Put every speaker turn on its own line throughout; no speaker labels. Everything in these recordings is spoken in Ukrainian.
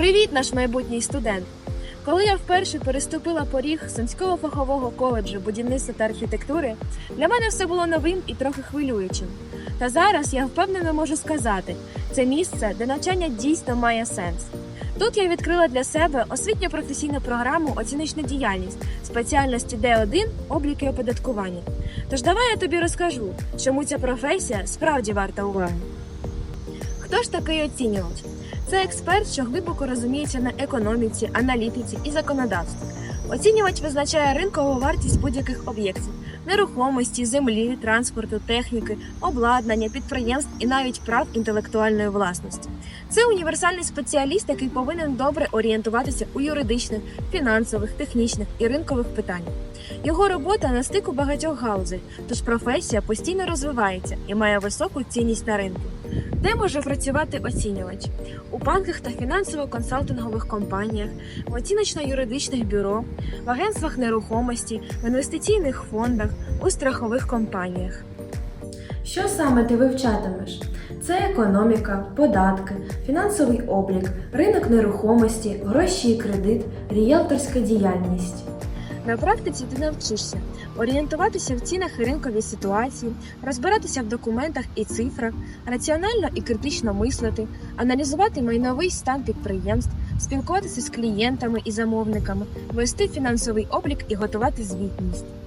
Привіт, наш майбутній студент! Коли я вперше переступила поріг Сумського фахового коледжу будівництва та архітектури, для мене все було новим і трохи хвилюючим. Та зараз я впевнено можу сказати, це місце, де навчання дійсно має сенс. Тут я відкрила для себе освітньо-професійну програму Оціночна діяльність спеціальності Д1 облік і оподаткування. Тож давай я тобі розкажу, чому ця професія справді варта уваги. Хто ж такий оцінювач? Це експерт, що глибоко розуміється на економіці, аналітиці і законодавстві. Оцінювач визначає ринкову вартість будь-яких об'єктів нерухомості, землі, транспорту, техніки, обладнання, підприємств і навіть прав інтелектуальної власності. Це універсальний спеціаліст, який повинен добре орієнтуватися у юридичних, фінансових, технічних і ринкових питаннях. Його робота на стику багатьох галузей, тож професія постійно розвивається і має високу цінність на ринку. Де може працювати оцінювач? У банках та фінансово-консалтингових компаніях, в оціночно-юридичних бюро, в агентствах нерухомості, в інвестиційних фондах, у страхових компаніях. Що саме ти вивчатимеш? Це економіка, податки, фінансовий облік, ринок нерухомості, гроші і кредит, ріелторська діяльність. На практиці ти навчишся орієнтуватися в цінах і ринковій ситуації, розбиратися в документах і цифрах, раціонально і критично мислити, аналізувати майновий стан підприємств, спілкуватися з клієнтами і замовниками, вести фінансовий облік і готувати звітність.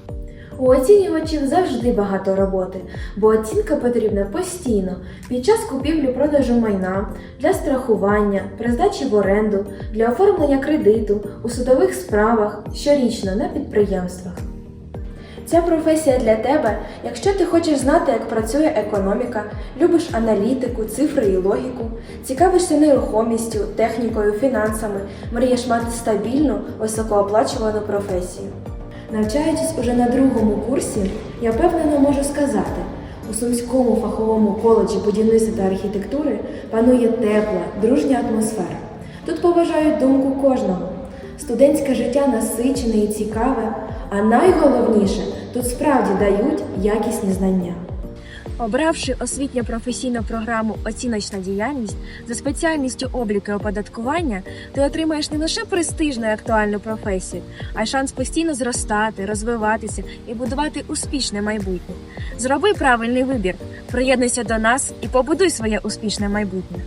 У оцінювачів завжди багато роботи, бо оцінка потрібна постійно під час купівлі-продажу майна, для страхування, при здачі в оренду, для оформлення кредиту, у судових справах, щорічно на підприємствах. Ця професія для тебе, якщо ти хочеш знати, як працює економіка, любиш аналітику, цифри і логіку, цікавишся нерухомістю, технікою, фінансами, мрієш мати стабільну, високооплачувану професію. Навчаючись уже на другому курсі, я впевнено можу сказати, у Сумському фаховому коледжі будівництва та архітектури панує тепла, дружня атмосфера. Тут поважають думку кожного. Студентське життя насичене і цікаве, а найголовніше тут справді дають якісні знання. Обравши освітньо-професійну програму Оціночна діяльність за спеціальністю обліку і оподаткування, ти отримаєш не лише престижну і актуальну професію, а й шанс постійно зростати, розвиватися і будувати успішне майбутнє. Зроби правильний вибір, приєднуйся до нас і побудуй своє успішне майбутнє.